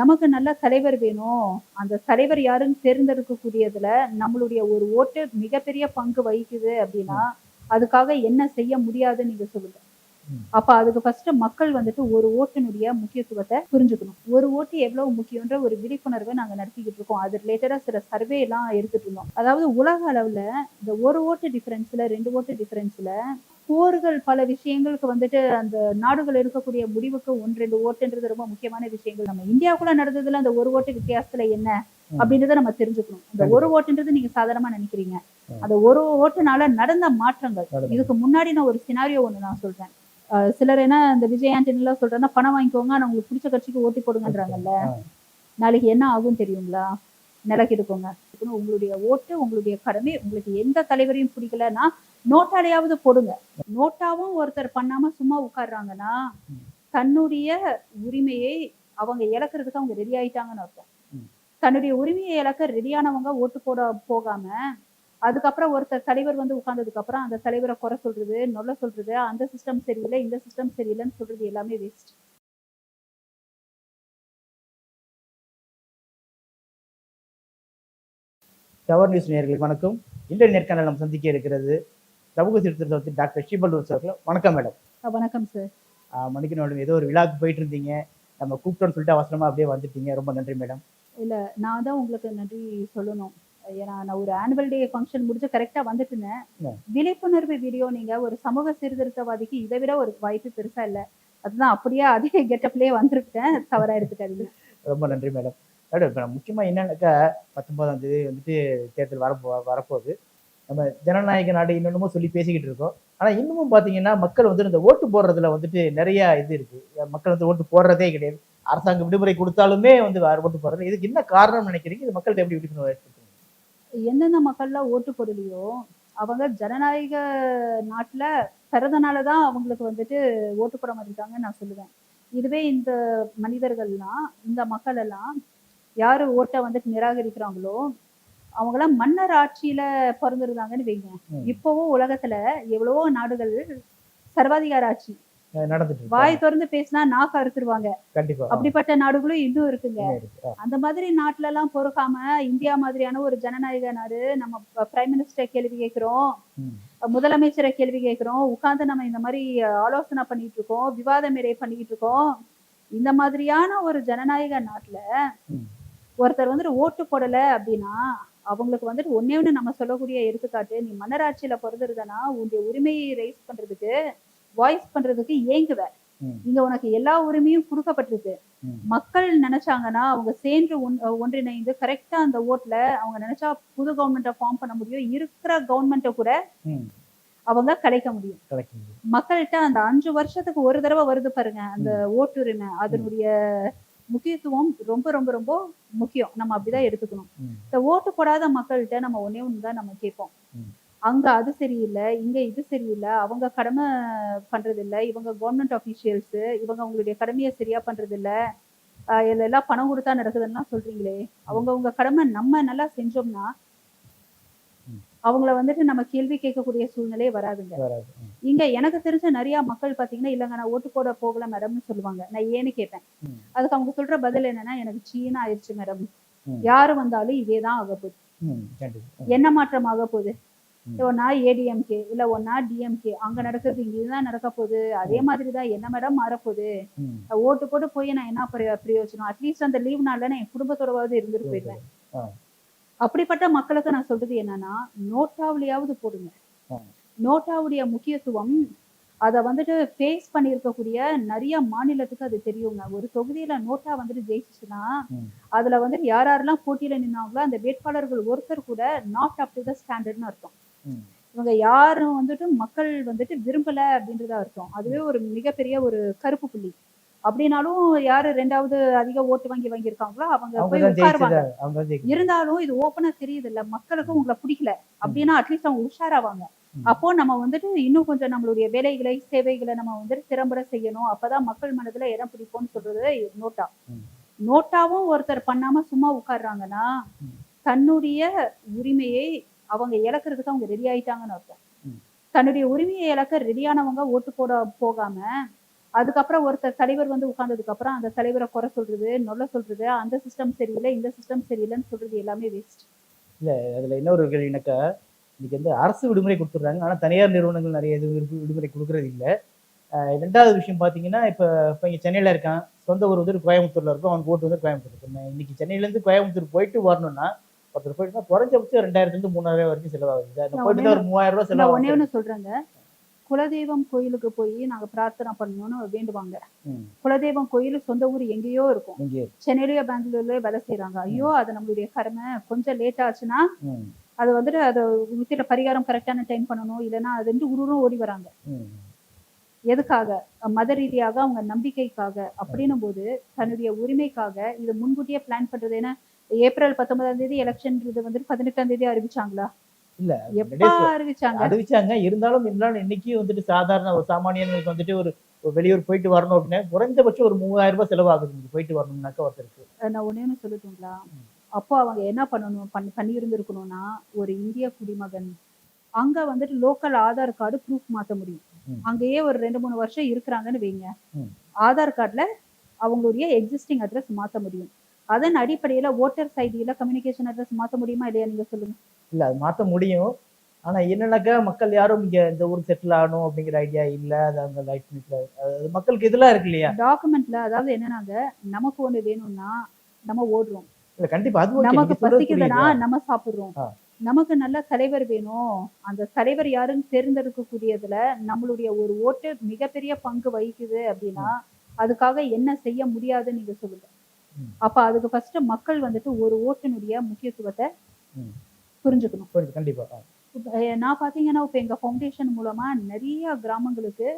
நமக்கு நல்ல தலைவர் வேணும். அந்த தலைவர் யாருன்னு தேர்ந்தெடுக்கக்கூடியதுல நம்மளுடைய ஒரு ஓட்டு மிகப்பெரிய பங்கு வகிக்குது அப்படின்னா அதுக்காக என்ன செய்ய முடியாதுன்னு நீங்க சொல்லுங்க. அப்ப அதுக்கு ஃபர்ஸ்ட் மக்கள் வந்துட்டு ஒரு ஓட்டினுடைய முக்கியத்துவத்தை புரிஞ்சுக்கணும். ஒரு ஓட்டு எவ்வளவு முக்கியன்ற ஒரு விழிப்புணர்வை நாங்க நடத்திக்கிட்டு இருக்கோம். அது ரிலேட்டடா சில சர்வே எல்லாம் எடுத்துட்டு இருந்தோம். அதாவது உலக அளவுல இந்த ஒரு ஓட்டு டிஃபரன்ஸ்ல ரெண்டு ஓட்டு டிஃபரன்ஸ்ல போர்கள் பல விஷயங்களுக்கு வந்துட்டு அந்த நாடுகள் எடுக்கக்கூடிய முடிவுக்கு ஒன்று ரெண்டு ஓட்டுன்றது ரொம்ப முக்கியமான விஷயங்கள். நம்ம இந்தியாவுக்குள்ள நடந்ததுல அந்த ஒரு ஓட்டு வித்தியாசத்துல என்ன. அப்படின்றத நம்ம தெரிஞ்சுக்கணும். அந்த ஒரு ஓட்டுன்றது நீங்க சாதாரணமா நினைக்கிறீங்க. அந்த ஒரு ஓட்டுனால நடந்த மாற்றங்கள். இதுக்கு முன்னாடி நான் ஒரு சினாரியோ ஒண்ணு நான் சொல்றேன். சிலர் என்ன இந்த விஜய் ஆண்டனி எல்லாம் சொல்றேன்னா பணம் வாங்கிக்கோங்க ஆனா உங்களுக்கு பிடிச்ச கட்சிக்கு ஓட்டு போடுங்கன்றாங்கல்ல. நாளைக்கு என்ன ஆகும் தெரியுங்களா? நிலக்கிடுக்கோங்க உங்களுடைய ஓட்டு உங்களுடைய கடமை உங்களுக்கு எந்த தலைவரையும் பிடிக்கலன்னா நோட்டாலையாவது போடுங்க நோட்டாவும் ஒருத்தர் பண்ணாம சும்மா உட்கார்றாங்கன்னா. தன்னுடைய உரிமையை அவங்க இழக்கிறதுக்கு அவங்க ரெடி ஆயிட்டாங்கன்னு அர்த்தம். தன்னுடைய உரிமையை இழக்க ரெடியானவங்க ஓட்டு போட போகாம அதுக்கப்புறம் ஒருத்தர் தலைவர் வந்து உட்கார்ந்ததுக்கு அப்புறம் அந்த தலைவரை குறை சொல்றது நொல்ல சொல்றது அந்த சிஸ்டம் சரியில்லை இந்த சிஸ்டம் சரியில்லைன்னு சொல்றது எல்லாமே வேஸ்ட் டவர் நியூஸ் நேயர்களுக்கு வணக்கம் இன்றைய நேர்காணல் நம்ம சந்திக்க இருக்கிறது சமூக சீர்திருத்த வந்து டாக்டர் ஸ்ரீபல்லூர் அவர்கள். வணக்கம் மேடம். வணக்கம் சார். மணிக்கு மேடம் ஏதோ ஒரு விழாக்கு போயிட்டு இருந்தீங்க. நம்ம கூப்பிட்டோன்னு சொல்லிட்டு அவசரமா அப்படியே வந்துட்டீங்க. ரொம்ப நன்றி மேடம். இல்ல நான் தான் உங்களுக்கு நன்றி சொல்லணும். ஏன்னா நான் ஒரு ஆனுவல் டே ஃபங்க்ஷன் முடிச்சு கரெக்டா வந்துட்டுனேன் Yeah. விழிப்புணர்வு வீடியோ நீங்க ஒரு சமூக சீர்திருத்தவாதிக்கு இதை விட ஒரு வாய்ப்பு பெருசா இல்ல. அதுதான் அப்படியே அதே கெட்டப்லயே வந்திருக்கேன். தவறா எடுத்துக்காதீங்க. ரொம்ப நன்றி மேடம். மேடம் இப்போ முக்கியமா என்னன்னாக்கா பத்தொன்பதாம் தேதி வந்துட்டு தேர்தல் வரப்போ வரப்போகுது. நம்ம ஜனநாயக நாடு இன்னொன்னுமோ சொல்லி பேசிக்கிட்டு இருக்கோம். ஆனா இன்னமும் பாத்தீங்கன்னா மக்கள் வந்து இந்த ஓட்டு போடுறதுல வந்துட்டு நிறைய இது இருக்கு. மக்கள் வந்து ஓட்டு போடுறதே கிடையாது. அரசாங்கம் விடுமுறை கொடுத்தாலுமே வந்து ஓட்டு போடுறது. இதுக்கு என்ன காரணம் நினைக்கிறீங்க? இது மக்கள்கிட்ட எப்படி விழிப்புணர்வு என்னென்ன மக்கள்லாம் ஓட்டு போடலையோ அவங்க ஜனநாயக நாட்டுல பிறந்தனாலதான் அவங்களுக்கு வந்துட்டு ஓட்டு போட மாட்டிருக்காங்கன்னு நான் சொல்லுவேன். இதுவே இந்த மனிதர்கள்லாம் இந்த மக்கள் எல்லாம் யாரு ஓட்டை வந்துட்டு நிராகரிக்கிறாங்களோ அவங்களாம் மன்னர் ஆட்சியில பிறந்திருந்தாங்கன்னு வைங்க. இப்பவும் உலகத்துல எவ்வளவோ நாடுகள் சர்வாதிகார ஆட்சி. வாய் திறந்து பேசினா நாக்கு அறுத்துருவாங்க. கண்டிப்பா. அப்படிப்பட்ட நாடுகளும் இன்னும் இருக்குங்க. அந்த மாதிரி நாட்டுல எல்லாம் பொறுக்காம இந்தியா மாதிரியான ஒரு ஜனநாயக நாடு நம்ம பிரைம் மினிஸ்டர் கேள்வி கேட்கிறோம். முதலமைச்சரை கேள்வி கேட்கிறோம். உட்கார்ந்து நம்ம இந்த மாதிரி ஆலோசனை பண்ணிட்டு இருக்கோம். விவாத மேடை பண்ணிக்கிட்டு இருக்கோம். இந்த மாதிரியான ஒரு ஜனநாயக நாட்டுல. ஒருத்தர் வந்துட்டு ஓட்டு போடல அப்படின்னா அவங்களுக்கு வந்துட்டு ஒன்னே ஒண்ணு நம்ம சொல்லக்கூடிய எடுத்துக்காட்டு நீ மன்னராட்சியில பிறந்திருந்தனா உன்னுடைய உரிமையை ரைஸ் பண்றதுக்கு வாய்ஸ் பண்றதுக்கு ஏங்குவ. இங்க உனக்கு எல்லா உரிமையும் கொடுக்கப்பட்டிருக்கு. மக்கள் நினைச்சாங்கன்னா அவங்க சேர்ந்து ஒன்- ஒன்றிணைந்து கரெக்டா அந்த ஓட்ல அவங்க நினைச்சா புது கவர்மெண்ட்டை ஃபார்ம் பண்ண முடியும். இருக்கிற கவர்மெண்ட்டை கூட அவங்க கலைக்க முடியும். மக்கள்கிட்ட அந்த அஞ்சு வருஷத்துக்கு ஒரு தடவை வருது பாருங்க அந்த ஓட்டுரிமை அதனுடைய முக்கியத்துவம் ரொம்ப ரொம்ப ரொம்ப முக்கியம் நம்ம அப்படிதான் எடுத்துக்கணும். இந்த ஓட்டு போடாத மக்கள்கிட்ட நம்ம ஒன்னே ஒண்ணுதான் நம்ம கேட்போம். அங்க அது சரியில்லை இங்க இது சரியில்லை அவங்க கடமை பண்றது இல்ல இவங்க கவர்மெண்ட் அபிஷியல்ஸ் இவங்க அவங்களுடைய கடமையை சரியா பண்றது இல்ல ஆஹ் இதுல எல்லாம் பணம் கொடுத்தா நடக்குதுன்னா சொல்றீங்களே அவங்க அவங்க கடமை நம்ம நல்லா செஞ்சோம்னா. அவங்கள வந்துட்டு நம்ம கேள்வி கேட்கக்கூடிய சூழ்நிலையே வராதுங்க. இங்க எனக்கு தெரிஞ்ச நிறைய மக்கள் பாத்தீங்கன்னா இல்லங்க நான் ஓட்டு போட போகல மேடம்னு சொல்லுவாங்க. நான் ஏன்னு கேட்பேன். அதுக்கு அவங்க சொல்ற பதில் என்னன்னா எனக்கு சீனா ஆயிடுச்சு மேடம். யாரு வந்தாலும் இதேதான் ஆக போகுது. என்ன மாற்றம் ஆக போகுது. ஒன்னா ஏடிஎம்கே இல்ல ஒன்னா டிஎம்கே அங்க நடக்கிறது இங்க இதுதான் நடக்க போகுது. அதே மாதிரிதான் என்ன மேடம் மாறப்போகுது ஓட்டு போட்டு போய் நான் என்ன பிரயோ- பிரயோஜனம்? அட்லீஸ்ட் அந்த லீவ் நாள்ல நான் என் குடும்பத்தோடவாவது இருந்துட்டு போயிடுவேன். அப்படிப்பட்ட மக்களுக்கு நான் சொல்றது என்னன்னா நோட்டாவிலையாவது போடுங்க. நோட்டாவுடைய முக்கியத்துவம் அதை வந்துட்டு ஃபேஸ் பண்ணியிருக்கக்கூடிய நிறைய மாநிலத்துக்கு அது தெரியுங்க ஒரு தொகுதியில நோட்டா வந்துட்டு ஜெயிச்சுச்சுன்னா. அதுல வந்துட்டு யார் யாரெல்லாம் போட்டியில நின்னாங்களோ அந்த வேட்பாளர்கள் ஒருத்தர் கூட நாட் அப் டு த ஸ்டாண்டர்ட்னு அர்த்தம். இவங்க யாரும் வந்துட்டு மக்கள் வந்துட்டு விரும்பல அப்படின்றதா அர்த்தம் அதுவே ஒரு மிகப்பெரிய ஒரு கருப்பு புள்ளி அப்படின்னாலும் யாரு ரெண்டாவது அதிக ஓட்டு வாங்கி வாங்கியிருக்காங்களோ அவங்க போய் உட்காருவாங்க. இருந்தாலும் இது ஓப்பனா தெரியுது இல்ல மக்களுக்கு உங்களை பிடிக்கல. அப்படின்னா அட்லீஸ்ட் அவங்க உஷாராவாங்க. அப்போ நம்ம வந்துட்டு இன்னும் கொஞ்சம் நம்மளுடைய வேலைகளை சேவைகளை நம்ம வந்துட்டு திறம்பட செய்யணும். அப்பதான் மக்கள் மனதுல இடம் பிடிப்போம்னு சொல்றது நோட்டா. நோட்டாவும் ஒருத்தர் பண்ணாம சும்மா உட்கார்றாங்கன்னா ம். தன்னுடைய உரிமையை அவங்க இழக்கிறதுக்கு அவங்க ரெடி ஆயிட்டாங்கன்னு அர்த்தம். தன்னுடைய உரிமையை இழக்க ரெடியானவங்க ஓட்டு போட போகாம அதுக்கப்புறம் ஒருத்தர் தலைவர் வந்து உட்கார்ந்ததுக்கு அப்புறம் அந்த தலைவரை குறை சொல்றது நொல்ல சொல்றது அந்த சிஸ்டம் சரியில்லை இந்த சிஸ்டம் சரியில்லைன்னு சொல்றது எல்லாமே வேஸ்ட் அதுல இன்னொரு கேள்வினாக்கா இன்னைக்கு வந்து அரசு விடுமுறை கொடுத்துட்றாங்க ஆனா தனியார் நிறுவனங்கள் நிறைய இது விடு- விடுமுறை கொடுக்கறது இல்ல. ரெண்டாவது விஷயம் பாத்தீங்கன்னா இப்ப இப்ப இங்க சென்னையில இருக்கான் சொந்த ஊர் வந்து கோயம்புத்தூர்ல இருக்கும் அவன் ஓட்டு வந்து கோயம்புத்தூர் இருக்கு நான் இன்னைக்கு சென்னையில இருந்து கோயம்புத்தூர் போயிட்டு வரணும்னா ஒருத்தர் போயிட்டு குறைஞ்சபட்சம் ரெண்டாயிரத்துல இருந்து மூணாயிரம் வரைக்கும் செலவாகுது. போயிட்டு ஒரு மூவாயிரம் ரூபாய் ஒன்னே செலவாகும் ஒண்ணு சொல்றேங்க. குலதெய்வம் கோயிலுக்கு போய் நாங்க பிரார்த்தனை பண்ணணும்னு வேண்டுவாங்க. குலதெய்வம் கோயில் சொந்த ஊர் எங்கேயோ இருக்கும். சென்னையிலயோ பெங்களூர்லயோ வேலை செய்யறாங்க ஐயோ அது நம்மளுடைய கடமை. கொஞ்சம் லேட் ஆச்சுன்னா அது வந்துட்டு அதை வித்திர பரிகாரம் கரெக்டான டைம் பண்ணணும். இல்லைன்னா அது வந்து உருவம் ஓடி வராங்க. எதுக்காக? மத ரீதியாக அவங்க நம்பிக்கைக்காக அப்படின்னும் போது தன்னுடைய உரிமைக்காக இதை முன்கூட்டியே பிளான் பண்றது ஏன்னா ஏப்ரல் பத்தொன்பதாம் தேதி எலெக்ஷன்ன்றது வந்துட்டு பதினெட்டாம் தேதி அறிவிச்சாங்களா? இல்ல அறிவிச்சாங்க? இருந்தாலும் இருந்தாலும் இன்னைக்கு வந்துட்டு சாதாரண ஒரு சாமானியர்களுக்கு வந்துட்டு ஒரு வெளியூர் போயிட்டு வரணும் அப்படின்னா குறைந்தபட்சம் ஒரு மூவாயிரம் ரூபாய் செலவாகுது நீங்க போயிட்டு வரணும்னாக்கா ஒருத்தருக்கு. நான் ஒண்ணே ஒண்ணு சொல்லட்டுங்களா அப்போ அவங்க என்ன பண்ணணும்? பண்ணி பண்ணியிருந்திருக்கணும்னா ஒரு இந்திய குடிமகன் அங்க வந்துட்டு லோக்கல் ஆதார் கார்டு ப்ரூஃப் மாத்த முடியும். அங்கேயே ஒரு ரெண்டு மூணு வருஷம் இருக்கிறாங்கன்னு வைங்க. ஆதார் கார்டுல அவங்களுடைய எக்ஸிஸ்டிங் அட்ரஸ் மாத்த முடியும். அதன் அடிப்படையில ஓட்டர்ஸ் ஐடியில கம்யூனிகேஷன் அட்ரஸ் மாத்த முடியுமா இல்லையா நீங்க சொல்லுங்க இல்ல அது மாத்த முடியும் ஆனா என்னன்னாக்கா மக்கள் யாரும் இங்க இந்த ஊருக்கு செட்டில் ஆகணும் அப்படிங்கிற ஐடியா இல்ல அது அவங்க அது மக்களுக்கு இதெல்லாம் இருக்கு இல்லையா டாக்குமெண்ட்ல அதாவது என்னன்னாங்க நமக்கு ஒண்ணு வேணும்னா நம்ம ஓடுறோம் இல்ல கண்டிப்பா அது. நமக்கு பசிக்குதுன்னா. நம்ம சாப்பிடுறோம். நமக்கு நல்ல தலைவர் வேணும் அந்த தலைவர் யாருன்னு தேர்ந்தெடுக்கக்கூடியதுல நம்மளுடைய ஒரு ஓட்டு மிகப்பெரிய பங்கு வகிக்குது அப்படின்னா அதுக்காக என்ன செய்ய முடியாதுன்னு நீங்க சொல்லுங்க. அப்ப அதுக்கு ஃபர்ஸ்ட் மக்கள் வந்துட்டு ஒரு ஓட்டினுடைய முக்கியத்துவத்தை. புரிஞ்சுக்கணும். கண்டிப்பா. நான் பாத்தீங்கன்னா இப்ப எங்க ஃபவுண்டேஷன் மூலமா நிறைய கிராமங்களுக்கு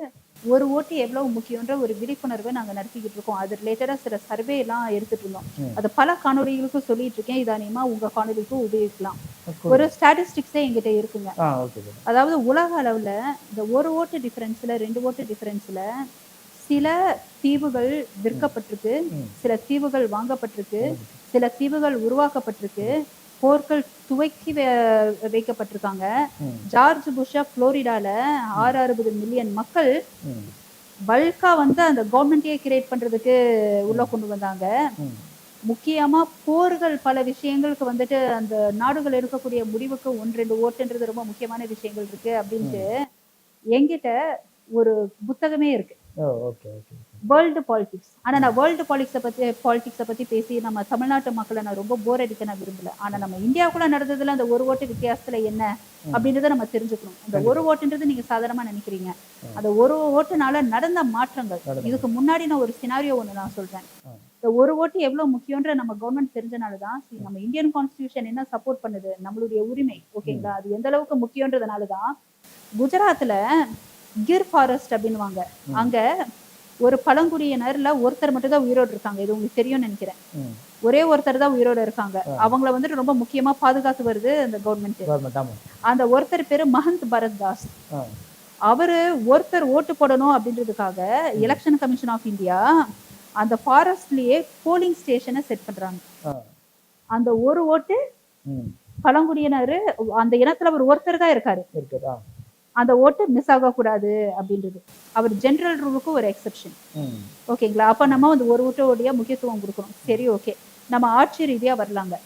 ஒரு ஓட்டு எவ்வளவு முக்கியன்ற ஒரு விழிப்புணர்வை நாங்க நடத்திக்கிட்டு இருக்கோம். அது ரிலேட்டடா சில சர்வே எல்லாம் எடுத்துட்டு இருந்தோம். அது பல காணொளிகளுக்கும் சொல்லிட்டு இருக்கேன். இதானியமா உங்க காணொளிக்கும் உபயோகிக்கலாம். ஒரு ஸ்டாட்டிஸ்டிக்ஸே எங்கிட்ட இருக்குங்க. அதாவது உலக அளவுல இந்த ஒரு ஓட்டு டிஃபரன்ஸ்ல ரெண்டு ஓட்டு டிஃபரன்ஸ்ல சில தீவுகள் விற்கப்பட்டிருக்கு. சில தீவுகள் வாங்கப்பட்டிருக்கு சில தீவுகள் உருவாக்கப்பட்டிருக்கு போர்கள் துவக்கி வைக்கப்பட்டிருக்காங்க. ஜார்ஜ் புஷா புளோரிடால ஆறு அறுபது மில்லியன் மக்கள். பல்கா வந்து அந்த கவர்மெண்ட்டையே கிரியேட் பண்றதுக்கு உள்ள கொண்டு வந்தாங்க. முக்கியமா போர்கள் பல விஷயங்களுக்கு வந்துட்டு அந்த நாடுகள் எடுக்கக்கூடிய முடிவுக்கு ஒன்று ரெண்டு ஓட்டுன்றது ரொம்ப முக்கியமான விஷயங்கள் இருக்கு அப்படின்ட்டு என்கிட்ட ஒரு புத்தகமே இருக்கு வேர்ல்டு பாலிடிக்ஸ் ஆனா நான் வேர்ல்டு பாலிடிக்ஸை பத்தி பாலிடிக்ஸை பத்தி பேசி நம்ம தமிழ்நாட்டு மக்களை நான் ரொம்ப போர் அடிக்க நான் விரும்பல. ஆனா நம்ம இந்தியாவுக்குள்ள நடந்ததுல அந்த ஒரு ஓட்டு வித்தியாசத்துல என்ன அப்படின்றத நம்ம தெரிஞ்சுக்கணும். அந்த ஒரு ஓட்டுன்றது நீங்க சாதாரணமா நினைக்கிறீங்க. அந்த ஒரு ஓட்டுனால நடந்த மாற்றங்கள். இதுக்கு முன்னாடி நான் ஒரு சினாரியோ ஒண்ணு நான் சொல்றேன். ஆ. இந்த ஒரு ஓட்டு எவ்வளவு முக்கியன்ற நம்ம கவர்மெண்ட் தெரிஞ்சனாலதான் see, நம்ம இந்தியன் கான்ஸ்டியூஷன் என்ன சப்போர்ட் பண்ணுது? நம்மளுடைய உரிமை ஓகேங்களா அது எந்த அளவுக்கு முக்கியன்றதுனாலதான் குஜராத்ல கிர் ஃபாரஸ்ட் அப்படின்னுவாங்க. அங்க ஒரு பழங்குடியினர்ல ஒருத்தர் மட்டும் தான் உயிரோடு இருக்காங்க. இது உங்களுக்கு தெரியும்னு நினைக்கிறேன். ஒரே ஒருத்தர் தான் உயிரோட இருக்காங்க. அவங்கள வந்துட்டு ரொம்ப முக்கியமா பாதுகாத்து வருது அந்த கவர்மெண்ட் அந்த ஒருத்தர் பேரு மஹந்த் பரத் தாஸ் அவரு ஒருத்தர் ஓட்டு போடணும் அப்படின்றதுக்காக எலெக்ஷன் கமிஷன் ஆஃப் இந்தியா அந்த ஃபாரஸ்ட்லயே போலிங் ஸ்டேஷனை செட் பண்றாங்க. அந்த ஒரு ஓட்டு பழங்குடியினர் அந்த இனத்துல அவர் ஒருத்தர் தான் இருக்காரு. அந்த ஓட்டு மிஸ் ஆகக்கூடாது அப்படின்றது. அவர் ஜெனரல் ரூலுக்கு ஒரு எக்ஸெப்ஷன் ஓகேங்களா அப்ப நம்ம வந்து ஒரு ஓட்டோடைய முக்கியத்துவம் கொடுக்கணும். சரி ஓகே நம்ம ஆட்சி ரீதியா வரலாங்க.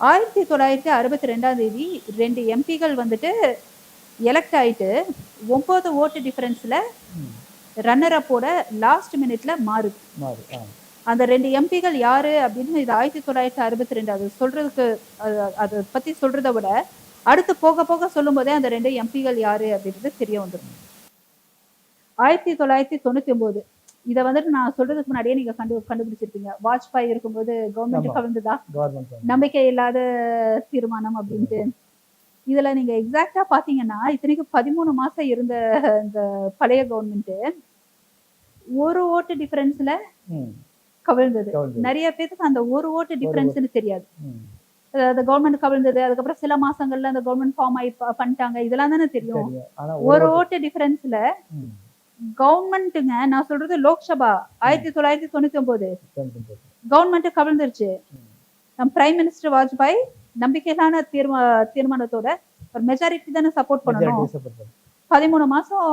ஆயிரத்தி தொள்ளாயிரத்தி அறுபத்தி ரெண்டாம் தேதி ரெண்டு எம்பிகள் வந்துட்டு எலெக்ட் ஆயிட்டு ஒன்பது ஓட்டு டிஃபரன்ஸ்ல ரன்னர் அப்போட லாஸ்ட் மினிட்ல மாறுது அந்த ரெண்டு எம்பிகள் யாரு அப்படின்னு இது ஆயிரத்தி தொள்ளாயிரத்தி அறுபத்தி ரெண்டு அது சொல்றதுக்கு அதை பத்தி சொல்றதை விட அடுத்து போக போக சொல்லும் போதே அந்த ரெண்டு எம்பிகள் யாரு அப்படின்றது தெரிய வந்துடும் ஆயிரத்தி தொள்ளாயிரத்தி தொண்ணூத்தி ஒன்பது. இதை வந்துட்டு நான் சொல்றதுக்கு முன்னாடியே நீங்க கண்டு கண்டுபிடிச்சிருப்பீங்க. வாஜ்பாய் இருக்கும்போது கவர்மெண்ட் கவர்மெண்ட் நம்பிக்கை இல்லாத தீர்மானம் அப்படின்ட்டு. இதுல நீங்க எக்ஸாக்டா பாத்தீங்கன்னா இத்தனைக்கு பதிமூணு மாசம் இருந்த இந்த பழைய கவர்மெண்ட் ஒரு ஓட்டு டிஃபரன்ஸ்ல கவிழ்ந்தது. நிறைய பேத்துக்கு அந்த ஒரு ஓட்டு டிஃபரன்ஸ்னு தெரியாது. அந்த கவர்மெண்ட் கவிழ்ந்தது அதுக்கப்புறம் சில மாசங்கள்ல அந்த கவர்மெண்ட் ஃபார்ம் ஆகி பண்ணிட்டாங்க. இதெல்லாம் தானே தெரியும். ஒரு ஓட்டு டிஃபரன்ஸ்ல கவர்மெண்ட்டுங்க நான் சொல்றது லோக்சபா ஆயிரத்தி தொள்ளாயிரத்தி தொண்ணூத்தி ஒன்பது கவர்மெண்ட் கவிழ்ந்துருச்சு ம். நம் பிரைம் மினிஸ்டர் வாஜ்பாய் நம்பிக்கையிலான தீர்மா தீர்மானத்தோட ஒரு மெஜாரிட்டி தானே சப்போர்ட் பண்ணணும். பதிமூணு மாசம்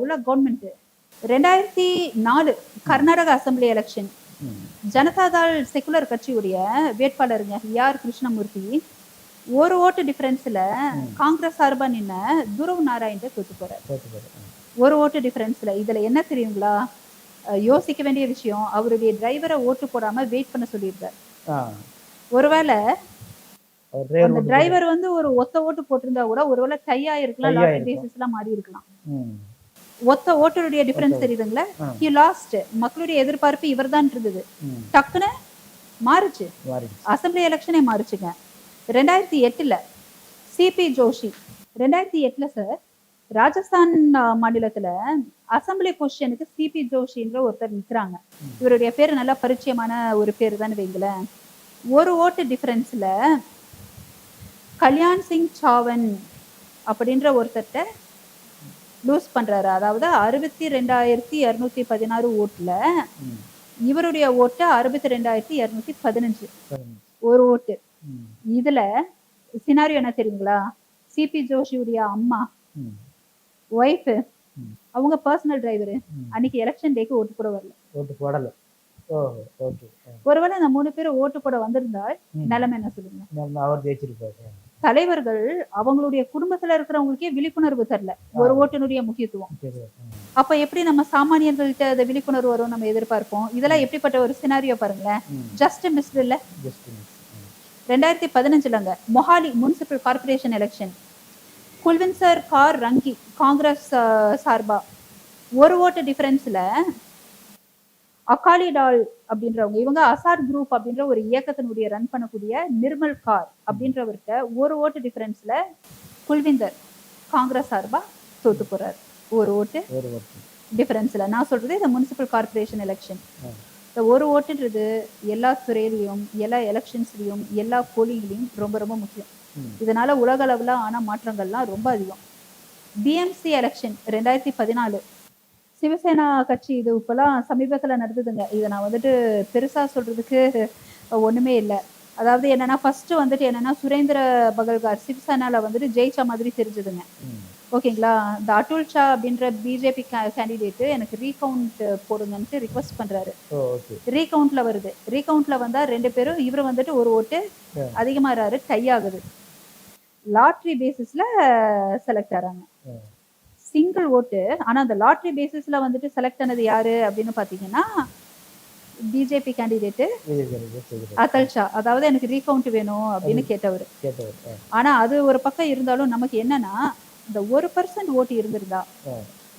உள்ள கவர்மெண்ட் ரெண்டாயிரத்தி நாலு Karnataka assembly election. Janata Dal secular கட்சியுடைய வேட்பாளருங்க யார் கிருஷ்ணமூர்த்தி ஒரு ஓட்டு டிஃபரன்ஸ்ல காங்கிரஸ் சார்பா நின்ன துருவ் நாராயண் தோத்து போறாரு. ஒரு ஓட்டு டிஃபரன்ஸ்ல இதுல என்ன தெரியுங்களா யோசிக்க வேண்டிய விஷயம் அவருடைய டிரைவரை ஓட்டு போடாம வெயிட் பண்ண சொல்லியிருக்காரு. ஒருவேளை அந்த டிரைவர் வந்து ஒரு ஒத்த ஓட்டு போட்டிருந்தா கூட ஒருவேளை டை ஆயிருக்கலாம் லாட்டரி ஆயிருக்கும். பேசிஸ் எல்லாம் மாறி இருக்கலாம். ஒத்த ஓட்டருடைய டிஃபரன்ஸ் தெரியுதுங்களா. ஹி லாஸ்ட் மக்களுடைய எதிர்பார்ப்பு இவர்தான் இருந்தது. ம். டக்குன்னு மாறுச்சு. அசெம்பிளி எலெக்ஷனே மாறுச்சுங்க. ரெண்டாயிரத்தி எட்டுல சிபி ஜோஷி ரெண்டாயிரத்தி எட்டுல சார் ராஜஸ்தான் மாநிலத்துல அசெம்பிளி பொசிஷனுக்கு சிபி ஜோஷின்ற ஒருத்தர் நிக்கிறாங்க. இவருடைய பேர் நல்லா பரிச்சயமான ஒரு பேர் தான் வைங்களேன். ஒரு ஓட்டு டிஃபரன்ஸ்ல கல்யாண் சிங் சாவன் அப்படின்ற ஒருத்தர்ட்ட லூஸ் பண்றாரு அதாவது அறுபத்தி ரெண்டாயிரத்தி இருநூத்தி பதினாறு ஓட்டுல. இவருடைய ஓட்டு அறுபத்தி ரெண்டாயிரத்தி இருநூத்தி பதினஞ்சு. ஒரு ஓட்டு. இதுல சினாரியோ என்ன தெரியுங்களா சிபி ஜோஷியுடைய அம்மா. ஒய்ஃப். அவங்க பர்சனல் டிரைவர். அன்னைக்கு எலெக்ஷன் டேக்கு ஓட்டு போட வரல ஓட்டு போடல ஒருவேளை அந்த மூணு பேரும் ஓட்டு போட வந்திருந்தால். நிலைமை என்ன சொல்லுங்க அவர் ஜெயிச்சிருப்பாரு தலைவர்கள் அவங்களுடைய குடும்பத்துல இருக்கிறவங்களுக்கே விழிப்புணர்வு தரல. ஒரு ஓட்டினுடைய முக்கியத்துவம். சரி. அப்ப எப்படி நம்ம சாமானியர்கள்ட்ட அந்த விழிப்புணர்வு வரும் நம்ம எதிர்பார்ப்போம்? இதெல்லாம் எப்படிப்பட்ட ஒரு சினாரியோ பாருங்களேன். ஜஸ்ட் மிஸ்ட் இல்ல. ரெண்டாயிரத்தி பதினஞ்சுலங்க Mohali municipal corporation election Kulwinder car ரங்கி காங்கிரஸ் சார்பா. ஒரு ஓட்டு டிஃபரன்ஸ்ல அகாலி டால் அப்படின்றவங்க இவங்க அசார் குரூப் அப்படின்ற ஒரு இயக்கத்தினுடைய ரன் பண்ணக்கூடிய நிர்மல் கார் அப்படின்றவர்கிட்ட ஒரு ஓட்டு டிஃபரன்ஸ்ல குல்விந்தர் காங்கிரஸ் சார்பா தோத்து போறாரு. ஒரு ஓட்டு டிஃபரன்ஸ்ல நான் சொல்றது இந்த முனிசிபல் கார்பரேஷன் எலெக்ஷன். இந்த ஒரு ஓட்டுன்றது எல்லா துறையிலையும் எல்லா எலெக்ஷன்ஸ்லையும் எல்லா போலிங்லையும் ரொம்ப ரொம்ப முக்கியம். இதனால உலக அளவுல ஆன மாற்றங்கள்லாம் ரொம்ப அதிகம். பிஎம்சி எலெக்ஷன் ரெண்டாயிரத்தி பதினாலு சிவசேனா கட்சி இது இப்பெல்லாம் சமீபத்துல நடந்ததுங்க. இதை நான் வந்துட்டு பெருசா சொல்றதுக்கு ஒண்ணுமே இல்லை. அதாவது என்னன்னா ஃபர்ஸ்ட் வந்துட்டு என்னன்னா சுரேந்திர பகல்கார் சிவசேனால வந்துட்டு ஜெயிச்ச மாதிரி தெரிஞ்சதுங்க. ஓகேங்களா? இந்த அட்டுல் ஷா அப்படின்ற பிஜேபி கேண்டிடேட் எனக்கு ரீகவுண்ட் போடுங்கன்ட்டு ரிக்வஸ்ட் பண்றாரு. ரீகவுண்ட்ல வருது. ரீகவுண்ட்ல வந்தா ரெண்டு பேரும் இவர் வந்துட்டு ஒரு ஓட்டு. அதிகமாறாரு டை ஆகுது லாட்ரி பேசிஸ்ல செலக்ட் ஆறாங்க. சிங்கிள் ஓட்டு ஆனா அந்த லாட்ரி பேசிஸ்ல வந்துட்டு செலக்ட் ஆனது யாரு அப்படின்னு பாத்தீங்கன்னா பிஜேபி கேண்டிடேட். அத்தல் ஷா அதாவது எனக்கு ரீகவுண்ட் வேணும் அப்படின்னு கேட்டவர். ஆனா அது ஒரு பக்கம் இருந்தாலும் நமக்கு என்னன்னா இந்த ஒரு பர்சன்ட் ஓட்டு இருந்திருந்தா.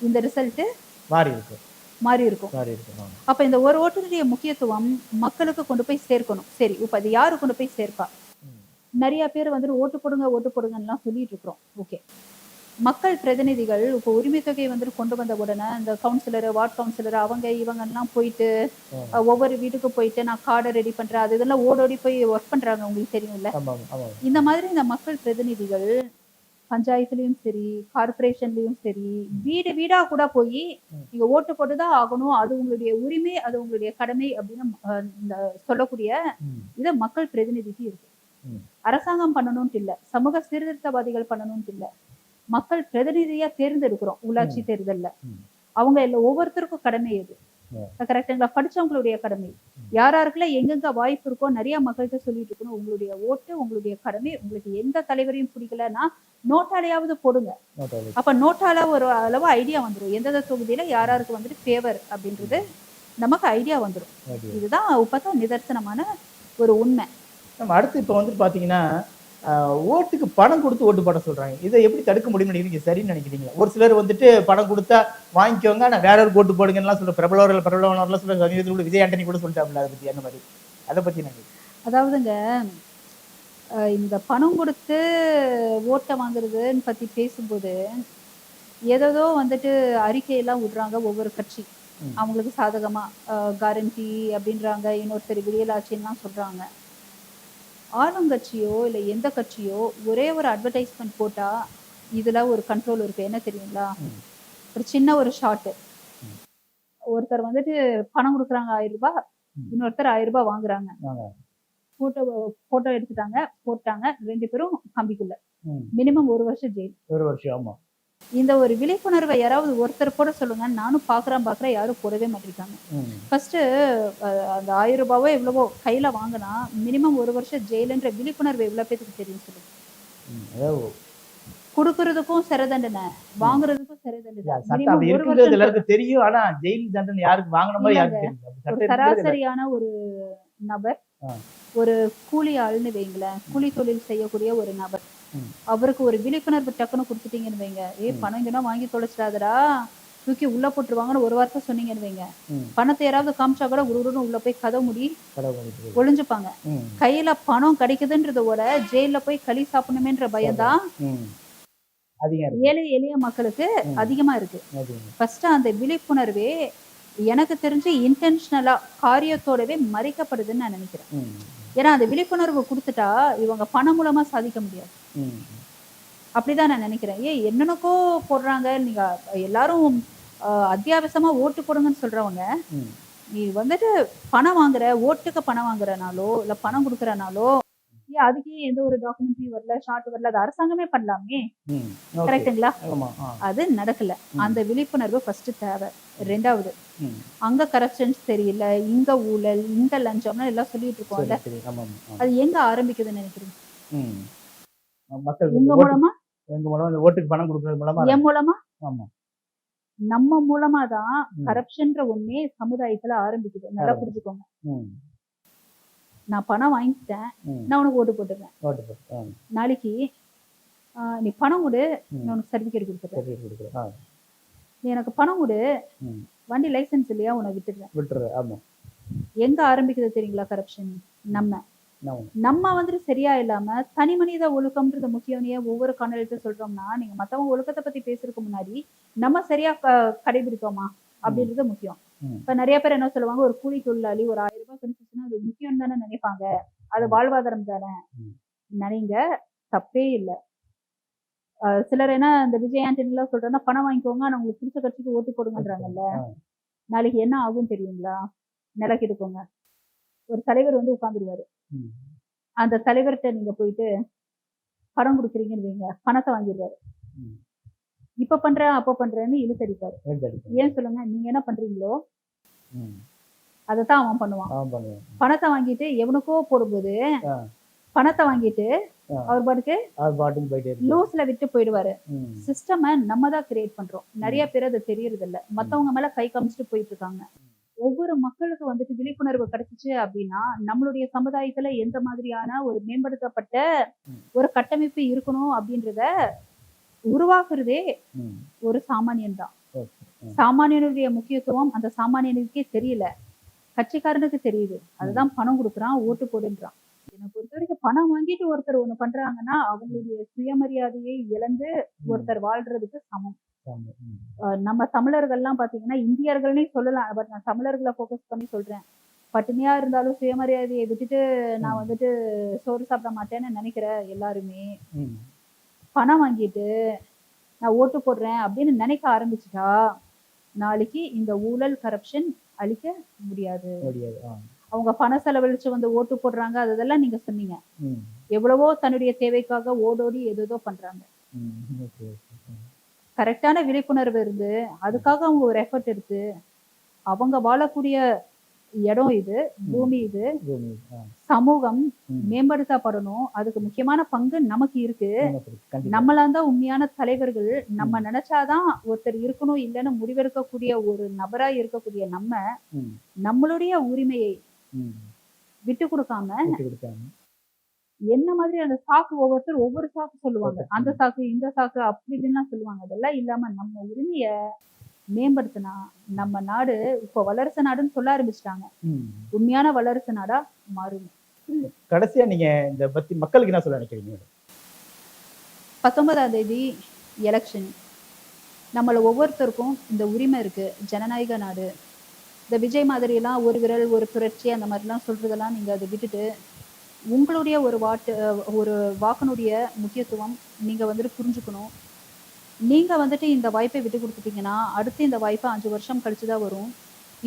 இந்த ரிசல்ட் மாறி இருக்கு மாறி இருக்கும் மாறி இருக்கு ஆமா. அப்ப இந்த ஒரு ஓட்டுனுடைய முக்கியத்துவம் மக்களுக்கு கொண்டு போய் சேர்க்கணும் சரி இப்ப அது யாரு கொண்டு போய் சேர்ப்பா. நிறைய பேர் வந்துட்டு ஓட்டு போடுங்க ஓட்டு போடுங்கலாம் சொல்லிட்டு இருக்கிறோம் ஓகே மக்கள் பிரதிநிதிகள் இப்போ உரிமை தொகையை வந்துட்டு கொண்டு வந்த உடனே இந்த கவுன்சிலர் வார்டு கவுன்சிலர் அவங்க இவங்க எல்லாம் போயிட்டு ஒவ்வொரு வீட்டுக்கு போயிட்டு நான் கார்டை ரெடி பண்றேன். அது இதெல்லாம் ஓடோடி போய் ஒர்க் பண்றாங்க உங்களுக்கு தெரியும்ல. இந்த மாதிரி இந்த மக்கள் பிரதிநிதிகள் பஞ்சாயத்துலயும் சரி கார்பரேஷன்லயும் சரி வீடு வீடா கூட போய். நீங்க ஓட்டு போட்டுதான் ஆகணும். அது உங்களுடைய உரிமை அது உங்களுடைய கடமை அப்படின்னு இந்த சொல்லக்கூடிய. இதை மக்கள் பிரதிநிதிக்கு இருக்கு. அரசாங்கம் பண்ணணும்ட்டு இல்ல சமூக சீர்திருத்தவாதிகள் பண்ணணும்ட்டு இல்ல. மக்கள் பிரதிநிதியா தேர்ந்தெடுக்கிறோம் உள்ளாட்சி தேர்தல்ல. அவங்க இல்ல ஒவ்வொருத்தருக்கும் கடமை Yeah. கரெக்டுங்களா படிச்சவங்களுடைய கடமை. யார் யாருக்கெல்லாம் எங்கெங்க வாய்ப்பு இருக்கோ நிறைய மக்கள்கிட்ட சொல்லிட்டு இருக்கணும். உங்களுடைய ஓட்டு உங்களுடைய கடமை உங்களுக்கு எந்த தலைவரையும் பிடிக்கலன்னா நோட்டாலையாவது போடுங்க. அப்ப நோட்டால ஒரு அளவு ஐடியா வந்துரும். எந்தெந்த தொகுதியில யார் யாருக்கு வந்துட்டு ஃபேவர் அப்படின்றது நமக்கு ஐடியா Okay. இதுதான் இப்பதான் நிதர்சனமான ஒரு உண்மை. நம்ம அடுத்து இப்போ வந்து பாத்தீங்கன்னா ஓட்டுக்கு பணம் கொடுத்து ஓட்டு போட சொல்றாங்க. இதை எப்படி தடுக்க முடியும்னு நினைக்கிறீங்க? சரின்னு நினைக்கிறீங்களா? ஒரு சிலர் வந்துட்டு பணம் கொடுத்தா வாங்கிக்கோங்க நான் வேற ஒரு ஓட்டு போடுங்கலாம் சொல்ற பிரபலவர்கள் பிரபலவர்கள்லாம் சொல்ற சமீபத்தில் கூட விஜய் ஆண்டனி கூட சொல்லிட்டாப்ல அதை பத்தி அந்த மாதிரி. அதை பத்தி நான் அதாவதுங்க இந்த பணம் கொடுத்து ஓட்டை வாங்குறதுன்னு பத்தி பேசும்போது ஏதேதோ வந்துட்டு அறிக்கையெல்லாம் விடுறாங்க ஒவ்வொரு கட்சி. அவங்களுக்கு சாதகமா கேரண்டி அப்படின்றாங்க. இன்னொருத்தர் விடியலாட்சின்லாம் சொல்றாங்க. ஆளுங்கட்சியோ இல்லை எந்த கட்சியோ ஒரே ஒரு அட்வர்டைஸ்மெண்ட் போட்டா இதுல ஒரு கண்ட்ரோல் இருக்கு என்ன தெரியுங்களா. ஒரு சின்ன ஒரு ஷார்ட் ம். ஒருத்தர் வந்துட்டு பணம் கொடுக்குறாங்க ஆயிரம் ரூபாய். இன்னொருத்தர் ஆயிரம் ரூபாய் வாங்குறாங்க வாங்க. போட்டோ போட்டோ எடுத்துட்டாங்க போட்டாங்க ரெண்டு பேரும் கம்பிக்குள்ள. மினிமம் ஒரு வருஷம் ஜெயில் ஒரு வருஷம் ஆமா இந்த ஒரு விழிப்புணர்வை யாராவது ஒருத்தர் போட சொல்லுங்க. நானும் பாக்குறேன் பாக்குறேன் யாரும் போடவே மாட்டிருக்காங்க. ஃபர்ஸ்ட் அந்த ஆயிரம் ரூபாவோ எவ்வளவோ கையில வாங்கினா மினிமம் ஒரு வருஷம் ஜெயிலுன்ற விழிப்புணர்வு எவ்வளவு பேத்துக்கு தெரியும் சொல்லுங்க. கொடுக்கறதுக்கும் சிறை தண்டனை வாங்குறதுக்கும் சிறை தண்டனை. தெரியும். ஆனா ஜெயில் தண்டனை யாருக்கு வாங்கின மாதிரி யாருக்கு சராசரியான ஒரு நபர். ஒரு கூலி ஆள்னு வைங்களேன். கூலி தொழில் செய்யக்கூடிய ஒரு நபர். அவருக்கு ஒரு விழிப்புணர்வு டக்குன்னு கொடுத்துட்டீங்கன்னு வைங்க ஏ. பணம் இங்கன்னா வாங்கி தொலைச்சிடாதடா தூக்கி உள்ள போட்டுருவாங்கன்னு ஒரு வார்த்தை சொன்னீங்கன்னு வைங்க. பணத்தை யாராவது காமிச்சா கூட உருன்னு உள்ள போய் கதை முடி ஒளிஞ்சுப்பாங்க. கையில பணம் கிடைக்குதுன்றத விட ஜெயில போய் களி சாப்பிடணுமேன்ற பயம்தான் ம். அதிகம் இருக்கு ஏழை எளிய மக்களுக்கு. அதிகமா இருக்கு. ஃபர்ஸ்ட் அந்த விழிப்புணர்வே எனக்கு தெரிஞ்சு இன்டென்ஷனலா காரியத்தோடவே மறைக்கப்படுதுன்னு நான் நினைக்கிறேன். ஏன்னா அந்த விழிப்புணர்வு கொடுத்துட்டா இவங்க பணம் மூலமா சாதிக்க முடியாது. அப்படிதான் நான் நினைக்கிறேன். ஏன் என்னென்னக்கோ போடுறாங்க. நீங்க எல்லாரும் அத்தியாவசியமா ஓட்டு போடுங்கன்னு சொல்றவங்க. நீ வந்துட்டு பணம் வாங்குற ஓட்டுக்கு பணம் வாங்குறனாலோ இல்ல பணம் கொடுக்குறனாலோ ஏன் அதுக்கே எந்த ஒரு டாக்குமெண்ட்ரி வரல ஷார்ட் வரல அது அரசாங்கமே பண்ணலாமே. ஆ. அது நடக்கல. அந்த விழிப்புணர்வு ஃபர்ஸ்ட் தேவை. ரெண்டாவது. அங்க கரப்ஷன்ஸ் தெரியல இங்க ஊழல் இங்க லஞ்சம்னு எல்லாம் சொல்லிட்டு இருக்கோம்ல. அது எங்க ஆரம்பிக்குதுன்னு நினைக்கிறீங்க? ம். மக்களுக்கு உங்க மூலமா எங்க மூலமா இந்த ஓட்டுக்கு பணம் கொடுக்கறது மூலமா என் மூலமா ஆமா நம்ம மூலமா தான். கரப்ஷன்ற ஒண்ணே சமுதாயத்துல ஆரம்பிக்குது நல்லா. புரிஞ்சுக்கோங்க. நான் பணம் வாங்கிட்டேன். நான் உனக்கு ஓட்டு போட்டுறேன் ஓட்டு போட்டு. ஆ. நாளைக்கு நீ பணம் கொடு. நான் உனக்கு சர்டிபிகேட் கொடுத்துட்றேன் சரி, கொடுக்குறேன். ஆ. நீ எனக்கு பணம் கொடு. வண்டி லைசென்ஸ் இல்லையா உனக்கு விட்டுடுறேன் விட்டுரு ஆமா எங்க ஆரம்பிக்குது தெரியுங்களா கரப்ஷன் நம்ம நம்ம வந்துட்டு சரியா இல்லாம தனி மனித ஒழுக்கம்ன்றது முக்கியம் ஏன் ஒவ்வொரு காணொலிட்டு சொல்றோம்னா நீங்க மத்தவங்க ஒழுக்கத்தை பத்தி பேசுறதுக்கு முன்னாடி நம்ம சரியா க- கடைபிடிக்கோமா அப்படின்றது முக்கியம். இப்ப நிறைய பேர் என்ன சொல்லுவாங்க ஒரு கூலி தொழிலாளி ஒரு ஆயிரம் ரூபாய் கிடைச்சிச்சுன்னா அது முக்கியம் தானே நினைப்பாங்க அது. வாழ்வாதாரம் தானே. நினைங்க தப்பே இல்லை சிலர் என்ன இந்த விஜய் ஆண்டனி எல்லாம் சொல்றேன்னா பணம் வாங்கிக்கோங்க ஆனா உங்களுக்கு பிடிச்ச கட்சிக்கு ஓட்டு போடுங்கன்றாங்கல்ல. நாளைக்கு என்ன ஆகும் தெரியுங்களா நிலக்கிட்டுக்கோங்க ஒரு தலைவர் வந்து உட்கார்ந்துருவாரு. ம். அந்த தலைவர்கிட்ட நீங்க போயிட்டு பணம் கொடுக்குறீங்கன்னு வைங்க. பணத்தை வாங்கிடுவாரு. இப்ப பண்றேன் அப்ப பண்றேன்னு இழுத்தடிப்பாரு. ஏன் சொல்லுங்க? நீங்க என்ன பண்றீங்களோ. அதைத்தான் அவன் பண்ணுவான். பணத்தை வாங்கிட்டு எவனுக்கோ போடும்போது. பணத்தை வாங்கிட்டு. அவர் பாட்டுக்கு லூஸ்ல விட்டு போயிடுவாரு. சிஸ்டமை நம்ம தான் கிரியேட் பண்றோம். நிறைய பேர் அது தெரியறது இல்ல மத்தவங்க மேல கை காமிச்சிட்டு போயிட்டு இருக்காங்க. ஒவ்வொரு மக்களுக்கு வந்துட்டு விழிப்புணர்வு கிடைச்சிச்சு அப்படின்னா நம்மளுடைய சமுதாயத்துல எந்த மாதிரியான ஒரு மேம்படுத்தப்பட்ட. ஒரு கட்டமைப்பு இருக்கணும் அப்படின்றத உருவாக்குறதே. ஒரு சாமானியன் தான். சாமானியனுடைய முக்கியத்துவம் அந்த சாமானியனுக்கே தெரியல. கட்சிக்காரனுக்கு தெரியுது. அதுதான் பணம் கொடுக்குறான் ஓட்டு போடுன்றான். என்னை பொறுத்த வரைக்கும் பணம் வாங்கிட்டு ஒருத்தர் ஒண்ணு பண்றாங்கன்னா அவங்களுடைய சுயமரியாதையை இழந்து ஒருத்தர் வாழ்றதுக்கு சமம். நம்ம தமிழர்கள்லாம் பாத்தீங்கன்னா இந்தியர்கள்னே சொல்லலாம் பட் நான் தமிழர்களை ஃபோக்கஸ் பண்ணி சொல்றேன் பட்டினியா இருந்தாலும் சுயமரியாதையை விட்டுட்டு நான். வந்துட்டு சோறு சாப்பிட மாட்டேன்னு நினைக்கிற எல்லாருமே. பணம் வாங்கிட்டு நான் ஓட்டு போடுறேன் அப்படின்னு நினைக்க ஆரம்பிச்சுட்டா நாளைக்கு இந்த ஊழல் கரப்ஷன் அழிக்க முடியாது. அவங்க பண செலவழிச்சு வந்து ஓட்டு போடுறாங்க அதெல்லாம் நீங்க சொன்னீங்க. எவ்வளவோ தன்னுடைய தேவைக்காக ஓடோடி ஏதேதோ பண்றாங்க கரெக்டான விழிப்புணர்வு இருந்து அதுக்காக அவங்க ஒரு எஃபர்ட் எடுத்து அவங்க வாழக்கூடிய இடம் இது பூமி இது. சமூகம். மேம்படுத்தப்படணும் அதுக்கு முக்கியமான பங்கு நமக்கு இருக்கு நமக்கு இருக்கு. கண்டிப்பா. நம்மளா தான் உண்மையான தலைவர்கள் நம்ம நினைச்சாதான் ஒருத்தர் இருக்கணும் இல்லைன்னு முடிவெடுக்கக்கூடிய ஒரு நபரா இருக்கக்கூடிய நம்ம. நம்மளுடைய உரிமையை விட்டு கொடுக்காம. என்ன மாதிரி அந்த சாக்கு ஒவ்வொருத்தர் ஒவ்வொரு சாக்கு சொல்லுவாங்க. அந்த சாக்கு இந்த சாக்கு அப்படி இப்படின்லாம் சொல்லுவாங்க. அதெல்லாம் இல்லாம நம்ம உரிமைய மேம்படுத்தினா நம்ம நாடு இப்ப வல்லரசு நாடுன்னு சொல்ல ஆரம்பிச்சிட்டாங்க. உண்மையான வல்லரசு நாடா மாறும். கடைசியா நீங்க இந்த பத்தி மக்களுக்கு என்ன சொல்ல நினைக்கிறீங்க? பத்தொன்பதாம் தேதி எலெக்ஷன் நம்மள ஒவ்வொருத்தருக்கும் இந்த உரிமை இருக்கு. ஜனநாயக நாடு. இந்த விஜய் மாதிரியெல்லாம் ஒரு விரல் ஒரு புரட்சி அந்த மாதிரிலாம் சொல்றதெல்லாம் நீங்க அதை விட்டுட்டு உங்களுடைய ஒரு வாட்டு ஒரு வாக்கனுடைய முக்கியத்துவம் நீங்கள் வந்துட்டு புரிஞ்சுக்கணும். நீங்கள் வந்துட்டு இந்த வாய்ப்பை விட்டு கொடுத்துட்டீங்கன்னா அடுத்து இந்த வாய்ப்பு அஞ்சு வருஷம் கழிச்சு தான் வரும்.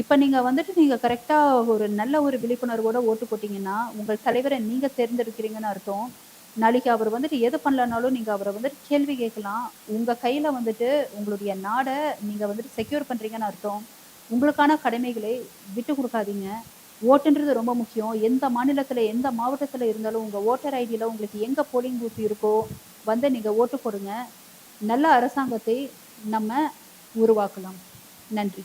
இப்போ நீங்கள் வந்துட்டு நீங்கள் கரெக்டாக ஒரு நல்ல ஒரு விழிப்புணர்வோட ஓட்டு போட்டிங்கன்னா உங்கள் தலைவரை நீங்கள் தேர்ந்தெடுக்கிறீங்கன்னு அர்த்தம். நாளைக்கு அவர் வந்துட்டு எது பண்ணலனாலும் நீங்கள் அவரை வந்துட்டு கேள்வி கேட்கலாம். உங்கள் கையில் வந்துட்டு உங்களுடைய நாடை நீங்கள் வந்துட்டு செக்யூர் பண்ணுறீங்கன்னு அர்த்தம். உங்களுக்கான கடமைகளை விட்டு கொடுக்காதீங்க. ஓட்டுன்றது ரொம்ப முக்கியம். எந்த மாநிலத்தில் எந்த மாவட்டத்தில் இருந்தாலும் உங்கள் ஓட்டர் ஐடியில் உங்களுக்கு எங்கே போலிங் பூத் இருக்கோ வந்து நீங்கள் ஓட்டு போடுங்க. நல்ல அரசாங்கத்தை நம்ம உருவாக்கலாம். நன்றி.